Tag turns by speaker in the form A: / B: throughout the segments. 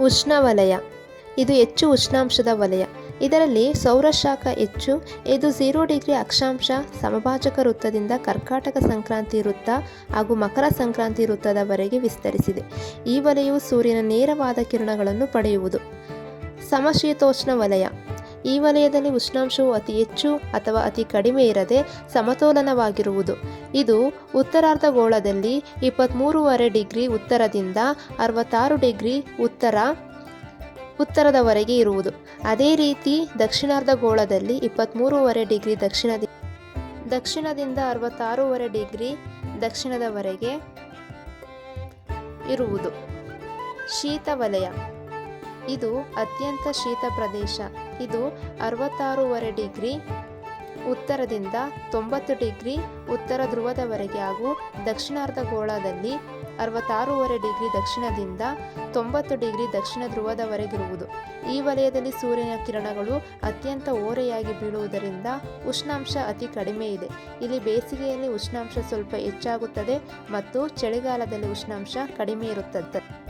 A: ಉಷ್ಣವಲಯ. ಇದು ಹೆಚ್ಚು ಉಷ್ಣಾಂಶದ ವಲಯ. ಇದರಲ್ಲಿ ಸೌರಶಾಖ ಹೆಚ್ಚು, ಇದು ಝೀರೋ ಡಿಗ್ರಿ ಅಕ್ಷಾಂಶ ಸಮಭಾಜಕ ವೃತ್ತದಿಂದ ಕರ್ಕಾಟಕ ಸಂಕ್ರಾಂತಿ ವೃತ್ತ ಹಾಗೂ ಮಕರ ಸಂಕ್ರಾಂತಿ ವೃತ್ತದವರೆಗೆ ವಿಸ್ತರಿಸಿದೆ. ಈ ವಲಯವು ಸೂರ್ಯನ ನೇರವಾದ ಕಿರಣಗಳನ್ನು ಪಡೆಯುವುದು. ಸಮಶೀತೋಷ್ಣ ವಲಯ. ಈ ವಲಯದಲ್ಲಿ ಉಷ್ಣಾಂಶವು ಅತಿ ಹೆಚ್ಚು ಅಥವಾ ಅತಿ ಕಡಿಮೆ ಇರದೆ ಸಮತೋಲನವಾಗಿರುವುದು. ಇದು ಉತ್ತರಾರ್ಧಗೋಳದಲ್ಲಿ ಇಪ್ಪತ್ತ್ಮೂರುವರೆ ಡಿಗ್ರಿ ಉತ್ತರದಿಂದ ಅರವತ್ತಾರು ಡಿಗ್ರಿ ಉತ್ತರ, ಉತ್ತರದವರೆಗೆ ಇರುವುದು. ಅದೇ ರೀತಿ ದಕ್ಷಿಣಾರ್ಧಗೋಳದಲ್ಲಿ ಇಪ್ಪತ್ತ್ಮೂರುವರೆ ಡಿಗ್ರಿ ದಕ್ಷಿಣದಿ, ದಕ್ಷಿಣದಿಂದ ಅರವತ್ತಾರೂವರೆ ಡಿಗ್ರಿ ದಕ್ಷಿಣದವರೆಗೆ ಇರುವುದು. ಶೀತ ವಲಯ. ಇದು ಅತ್ಯಂತ ಶೀತ ಪ್ರದೇಶ. ಇದು ಅರವತ್ತಾರೂವರೆ ಡಿಗ್ರಿ ಉತ್ತರದಿಂದ ತೊಂಬತ್ತು ಡಿಗ್ರಿ ಉತ್ತರ ಧ್ರುವದವರೆಗೆ ಹಾಗೂ ದಕ್ಷಿಣಾರ್ಧಗೋಳದಲ್ಲಿ ಅರವತ್ತಾರೂವರೆ ಡಿಗ್ರಿ ದಕ್ಷಿಣದಿಂದ ತೊಂಬತ್ತು ಡಿಗ್ರಿ ದಕ್ಷಿಣ ಧ್ರುವದವರೆಗಿರುವುದು. ಈ ವಲಯದಲ್ಲಿ ಸೂರ್ಯನ ಕಿರಣಗಳು ಅತ್ಯಂತ ಓರೆಯಾಗಿ ಬೀಳುವುದರಿಂದ ಉಷ್ಣಾಂಶ ಅತಿ ಕಡಿಮೆ ಇದೆ. ಇಲ್ಲಿ ಬೇಸಿಗೆಯಲ್ಲಿ ಉಷ್ಣಾಂಶ ಸ್ವಲ್ಪ ಹೆಚ್ಚಾಗುತ್ತದೆ ಮತ್ತು ಚಳಿಗಾಲದಲ್ಲಿ ಉಷ್ಣಾಂಶ ಕಡಿಮೆ ಇರುತ್ತದೆ.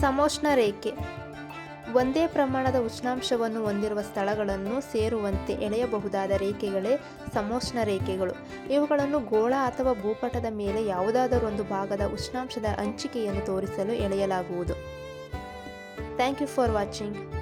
A: ಸಮೋಷ್ಣ ರೇಖೆ. ಒಂದೇ ಪ್ರಮಾಣದ ಉಷ್ಣಾಂಶವನ್ನು ಹೊಂದಿರುವ ಸ್ಥಳಗಳನ್ನು ಸೇರುವಂತೆ ಎಳೆಯಬಹುದಾದ ರೇಖೆಗಳೇ ಸಮೋಷ್ಣ ರೇಖೆಗಳು. ಇವುಗಳನ್ನು ಗೋಳ ಅಥವಾ ಭೂಪಟದ ಮೇಲೆ ಯಾವುದಾದರೂ ಒಂದು ಭಾಗದ ಉಷ್ಣಾಂಶದ ಹಂಚಿಕೆಯನ್ನು ತೋರಿಸಲು ಎಳೆಯಲಾಗುವುದು. Thank you for watching.